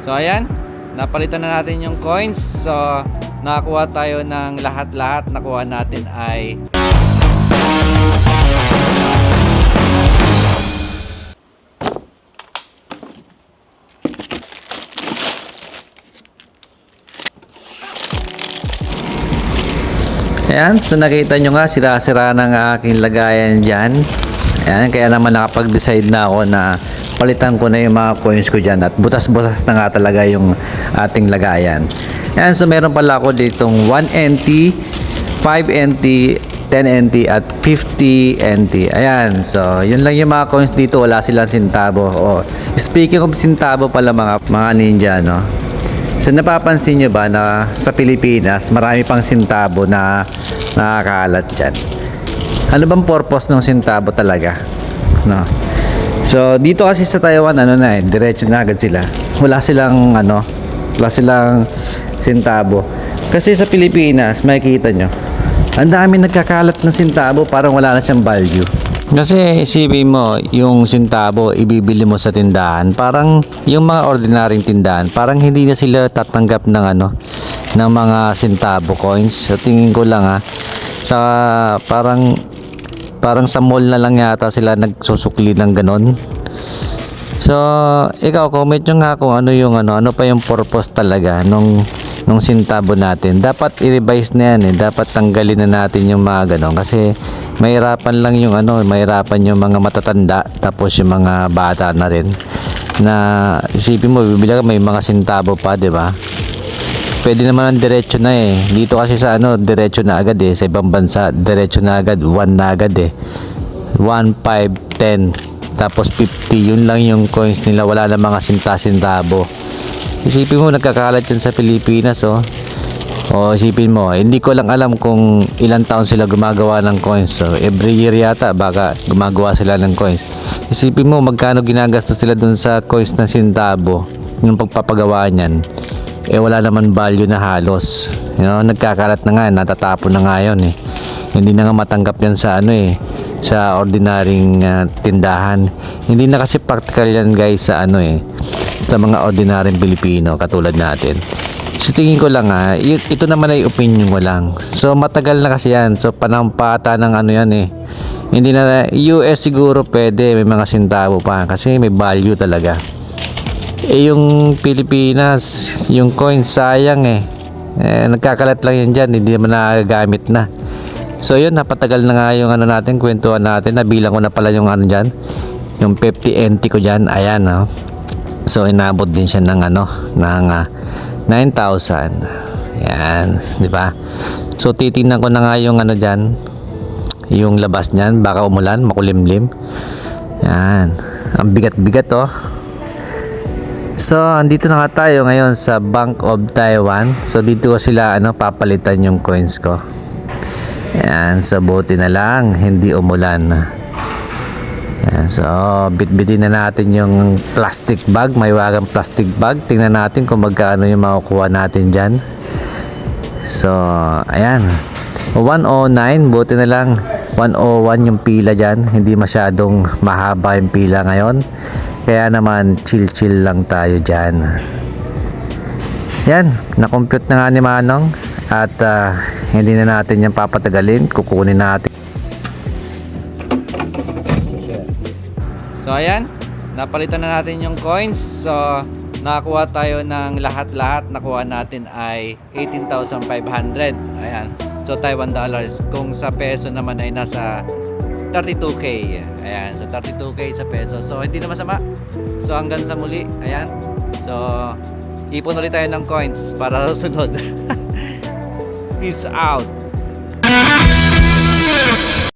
So ayan, napalitan na natin yung coins. So nakakuha tayo ng lahat-lahat nakuha natin ay Ayan, so nakita nyo nga, sira-sira ng aking lagayan dyan. Ayan, kaya naman nakapag-decide na ako na palitan ko na yung mga coins ko dyan at butas-butas na nga talaga yung ating lagayan. Ayan, so meron pala ako ditong 1 NT, 5 NT, 10 NT at 50 NT. Ayan, so yun lang yung mga coins dito, wala silang sintabo. Oh, speaking of sintabo pala mga, mga ninja, no? So napapansin nyo ba na sa Pilipinas marami pang sintabo na nakakalat dyan? Ano bang purpose ng sintabo talaga? No. So dito kasi sa Taiwan ano na eh, diretso na agad sila. Wala silang ano, wala silang sintabo. Kasi sa Pilipinas, makikita nyo, ang dami nagkakalat ng sintabo parang wala na siyang value. Kasi isipin mo, yung sintabo ibibili mo sa tindahan, parang yung mga ordinaryong tindahan, parang hindi na sila tatanggap ng ano, ng mga sintabo coins. Sa tingin ko lang ha. Sa parang parang sa mall na lang yata sila nagsusukli ng ganon. So, ikaw comment nyo nga kung ano yung ano, ano pa yung purpose talaga nung nung sintabo natin. Dapat i-revise na yan eh. Dapat tanggalin na natin yung mga ganon kasi mahirapan lang yung ano, mahirapan yung mga matatanda tapos yung mga bata na rin na isipin mo bibili ka may mga sintabo pa, 'di ba? Pwede naman ang diretso na eh. Dito kasi sa ano, diretso na agad eh. Sa ibang bansa, diretso na agad. 1 na agad eh. 1, 5, 10. Tapos 50. Yun lang yung coins nila. Wala na mga sinta-sintabo. Isipin mo, nagkakalat yan sa Pilipinas oh. O isipin mo, hindi ko lang alam kung ilang taon sila gumagawa ng coins. So, every year yata, baka gumagawa sila ng coins. Isipin mo, magkano ginagastos sila dun sa coins na sintabo, yung pagpapagawa niyan. Eh wala naman value na halos. You know, nagkakalat na nga, natatapon na nga yun eh. Hindi na nga matanggap yan sa ano eh, sa ordinaryong ah, tindahan. Hindi na kasi practical yan guys sa ano eh, sa mga ordinaryong Pilipino katulad natin. So tingin ko lang ha, y- ito naman ay opinion ko lang. So matagal na kasi yan. So panampata ng ano yan eh. Hindi na US siguro pwede may mga sintabo pa kasi may value talaga. Eh yung Pilipinas, yung coin sayang eh. eh nagkakalat lang yan dyan, hindi naman nagagamit na. So yun, napatagal na nga yung ano natin, kwentuhan natin. Nabilang ko na pala yung ano dyan. Yung 50 NT ko dyan, ayan oh. So inabot din siya ng ano, ng ah, 9,000. Yan, di ba? So titingnan ko na nga yung ano diyan, yung labas niyan, baka umulan, makulimlim. Yan. Ang bigat-bigat oh. So, andito na nga tayo ngayon sa Bank of Taiwan. So, dito ko sila ano, papalitan yung coins ko. Yan, so buti na lang, hindi umulan. Yan, so bitbitin na natin yung plastic bag, may wagang plastic bag. Tingnan natin kung magkano yung makukuha natin dyan. So, ayan. 109, buti na lang 101 yung pila dyan. Hindi masyadong mahaba yung pila ngayon. Kaya naman, chill-chill lang tayo dyan. Yan, na-compute na nga ni Manong. At ah, hindi na natin yan papatagalin. Kukunin natin. So ayan, napalitan na natin yung coins. So nakakuha tayo ng lahat-lahat. Nakuha natin ay 18,500. Ayan. So Taiwan dollars. Kung sa peso naman ay nasa 32k. Ayan. So 32k sa peso. So hindi na masama. So hanggang sa muli. Ayan. So ipon ulit tayo ng coins para sunod. Peace out.